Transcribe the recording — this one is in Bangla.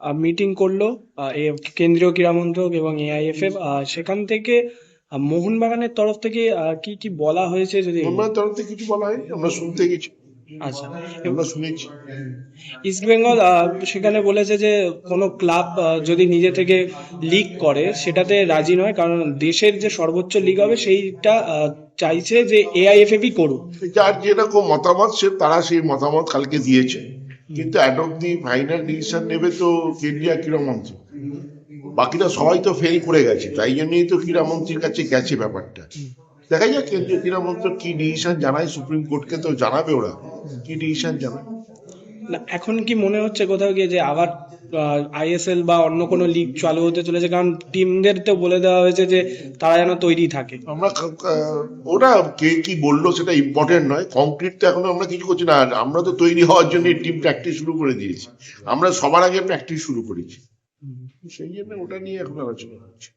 মিটিং করল কেন্দ্রীয় ক্রীড়া মন্ত্রক এবং এআইএফএফ সেখান থেকে মোহনবাগানের তরফ থেকে কি কি বলা হয়েছে যদি আমার তরফ থেকে কিছু বলা হয়নি আমরা শুনতে গেছি। আচ্ছা। আমরা শুনেছি। ইস্ট বেঙ্গল সেখানে বলেছে যে কোনো ক্লাব যদি নিজে থেকে লিগ করে সেটাতে রাজি নয় কারণ দেশের যে সর্বোচ্চ লিগ হবে সেইটা চাইছে যে এআইএফএফই করুক। যার যেরকম মতামত সে তারা সেই মতামত কালকে দিয়েছে। কিন্তু at of the final decision নেবে তো কেন্দ্রীয় ক্রীড়ামন্ত্রী বাকিরা সবাই তো ফেল করে গেছে, তাই জন্যই তো ক্রীড়ামন্ত্রীর কাছে গেছে ব্যাপারটা। দেখা যাক কেন্দ্রীয় ক্রীড়ামন্ত্রী কি ডিসিশন জানায় সুপ্রিম কোর্টকে তো জানাবে ওরা। কি ডিসিশন জানায়? না এখন কি মনে হচ্ছে কোথাও গিয়ে যে আবার আইএসএল বা অন্য কোনো লিগ চালু হতে চলেছে? কারণ টিমদের তো বলে দেওয়া হয়েছে যে তারা যেন তৈরি থাকে। আমরা ওরা কে কি বলল সেটা ইম্পর্টেন্ট নয়। কংক্রিট তো এখন আমরা কিছু করছি না। আর আমরা তো তৈরি হওয়ার জন্য টিম প্র্যাকটিস শুরু করে দিয়েছি। আমরা সবার আগে প্র্যাকটিস শুরু করেছি। সেই জন্য ওটা নিয়ে এখন আলোচনা হচ্ছে।